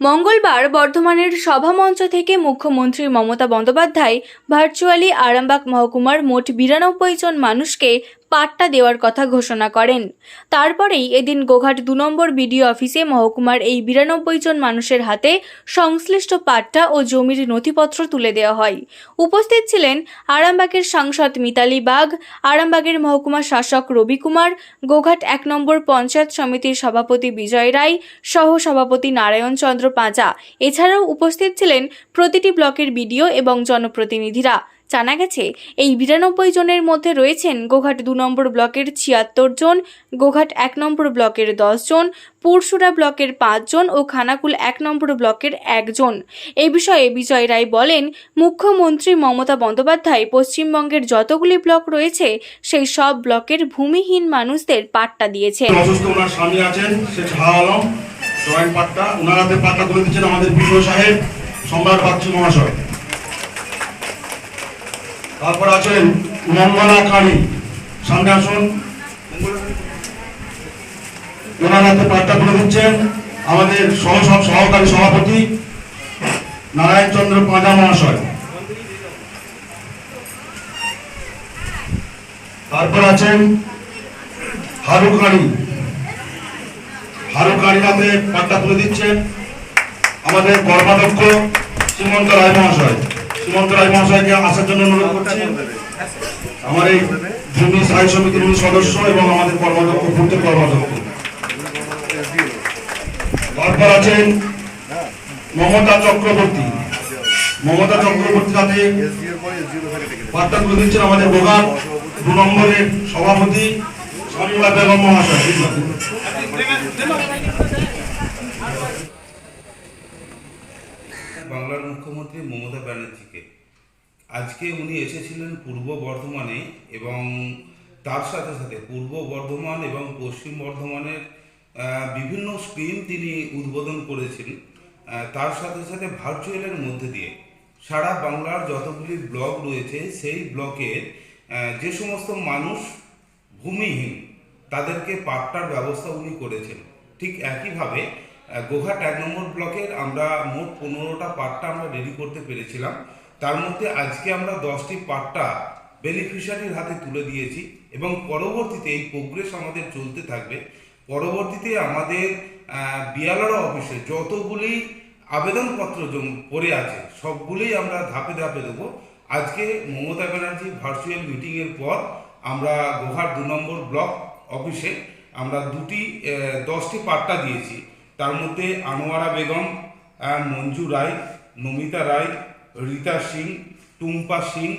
মঙ্গলবার বর্ধমানের সভামঞ্চ থেকে মুখ্যমন্ত্রী মমতা বন্দ্যোপাধ্যায় ভার্চুয়ালি আরামবাগ মহকুমার মোট বিরানব্বই জন মানুষকে পাট্টা দেওয়ার কথা ঘোষণা করেন। তারপরেই এদিন গোঘাট দু নম্বর বিডিও অফিসে মহকুমার এই বিরানব্বই জন মানুষের হাতে সংশ্লিষ্ট পাট্টা ও জমির নথিপত্র তুলে দেওয়া হয়। উপস্থিত ছিলেন আরামবাগের সাংসদ মিতালি বাগ, আরামবাগের মহকুমা শাসক রবি কুমার, গোঘাট এক নম্বর পঞ্চায়েত সমিতির সভাপতি বিজয় রায় সহ সভাপতি নারায়ণ চন্দ্র পাঁচা এছাড়াও উপস্থিত ছিলেন প্রতিটি ব্লকের বিডিও এবং জনপ্রতিনিধিরা। জানা গেছে, এই বিরানব্বই জনের মধ্যে রয়েছেন গোঘাট দু নম্বর ব্লকের ছিয়াত্তর জন, গোঘাট এক নম্বর ব্লকের জন পুরসুরা ব্লকের পাঁচজন ও খানাকুল এক নম্বর ব্লকের একজন এ বিষয়ে বিজয় রায় বলেন, মুখ্যমন্ত্রী মমতা বন্দ্যোপাধ্যায় পশ্চিমবঙ্গের যতগুলি ব্লক রয়েছে, সেই সব ব্লকের ভূমিহীন মানুষদের পাট্টা সে জয়েন্ট পাট্টা। পাট্টা তুলে দিচ্ছেন আমাদের সাহেব সম্রাট মহাশয়। তারপর আছেন মঙ্গলা কালী। সামনে আসুন। ওনার হাতে তুলে দিচ্ছেন আমাদের সহ সহ- সহকারী সভাপতি নারায়ণ চন্দ্র পাঁজা মহাশয়। তারপর আছেন হারুকানি হারুকানি হাতে পাট্টা তুলে দিচ্ছেন আমাদের কর্মাধ্যক্ষ শ্রীমন্ত রায় মহাশয়। সীমন্ত রায় মহাশয়কে আসার জন্য অনুরোধ করছি। আমার এই ভূমি স্থায়ী সমিতির সদস্য এবং আমাদের কর্মাধ্যক্ষ, পূর্ত কর্মাধ্যক্ষ। তারপর আছেন মমতা চক্রবর্তী। মমতা চক্রবর্তী হাতে বার্তা তুলে দিচ্ছেন আমাদের বোগান, দু নম্বরের সভাপতি শামিমা বেগম মহাশয়। বাংলার মুখ্যমন্ত্রী মমতা ব্যানার্জিকে। আজকে উনি এসেছিলেন পূর্ব বর্ধমানে এবং তার সাথে সাথে পূর্ব বর্ধমান এবং পশ্চিম বর্ধমানের বিভিন্ন স্কিম তিনি উদ্বোধন করেছেন তার সাথে সাথে ভার্চুয়ালের মধ্যে দিয়ে। সারা বাংলার যতগুলি ব্লক রয়েছে, সেই ব্লকের যে সমস্ত মানুষ ভূমিহীন, তাদেরকে পাট্টার ব্যবস্থা উনি করেছেন। ঠিক একইভাবে গোঘাট এক নম্বর ব্লকের আমরা মোট পনেরোটা পাট্টা আমরা রেডি করতে পেরেছিলাম। তার মধ্যে আজকে আমরা দশটি পাট্টা বেনিফিশিয়ারির হাতে তুলে দিয়েছি এবং পরবর্তীতে এই প্রোগ্রেস আমাদের চলতে থাকবে। পরবর্তীতে আমাদের বিয়ালার অফিসে যতগুলি আবেদনপত্র পড়ে আছে, সবগুলোই আমরা ধাপে ধাপে দেবো। আজকে মমতা ব্যানার্জি ভার্চুয়াল মিটিংয়ের পর আমরা গোহার দু নম্বর ব্লক অফিসে আমরা দুটি দশটি পাট্টা দিয়েছি। তার মধ্যে আনোয়ারা বেগম মঞ্জু রায়, নমিতা রায়, রীতা সিং, টুম্পা সিং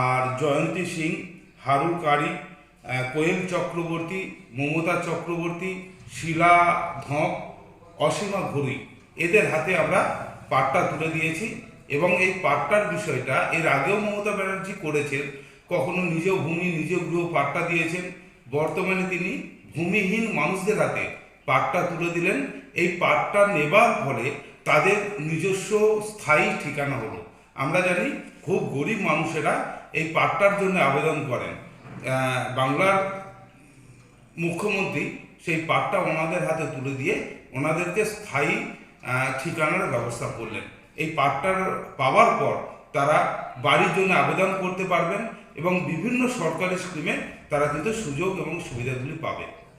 আর জয়ন্তী সিং হারু কারি কোয়েল চক্রবর্তী, মমতা চক্রবর্তী, শিলা ধক, অসীমা ঘুরি। এদের হাতে আমরা পাট্টা তুলে দিয়েছি এবং এই পাট্টার বিষয়টা, এর আগেও মমতা ব্যানার্জি করেছেন, কখনো নিজেও ভূমি, নিজেও গৃহ পাট্টা দিয়েছেন। বর্তমানে তিনি ভূমিহীন মানুষদের হাতে পাট্টা তুলে দিলেন। এই পাট্টা নেবার ফলে তাদের নিজস্ব স্থায়ী ঠিকানা হলো। আমরা জানি খুব গরিব মানুষেরা এই পাট্টার জন্য আবেদন করেন। বাংলার মুখ্যমন্ত্রী সেই পাটটা ওনাদের হাতে তুলে দিয়ে ওনাদেরকে স্থায়ী ঠিকানার ব্যবস্থা করলেন। এই পাটটার পাওয়ার পর তারা বাড়ির জন্য আবেদন করতে পারবেন এবং বিভিন্ন সরকারি স্কিমে তারা কিন্তু সুযোগ এবং সুবিধাগুলি পাবে।